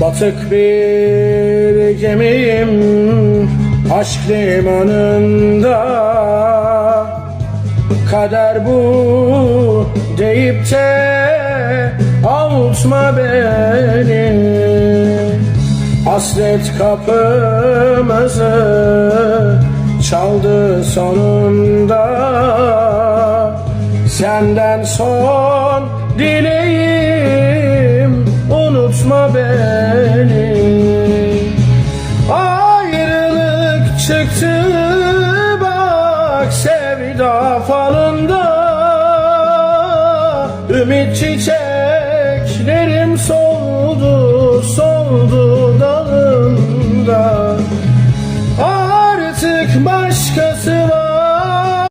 Batık bir gemiyim aşk limanında. Kader bu deyip de avutma beni. Hasret kapımızı çaldı sonunda. Senden son Çıktı bak sevda falında. Ümit çiçeklerim soldu soldu dalında. Artık başkası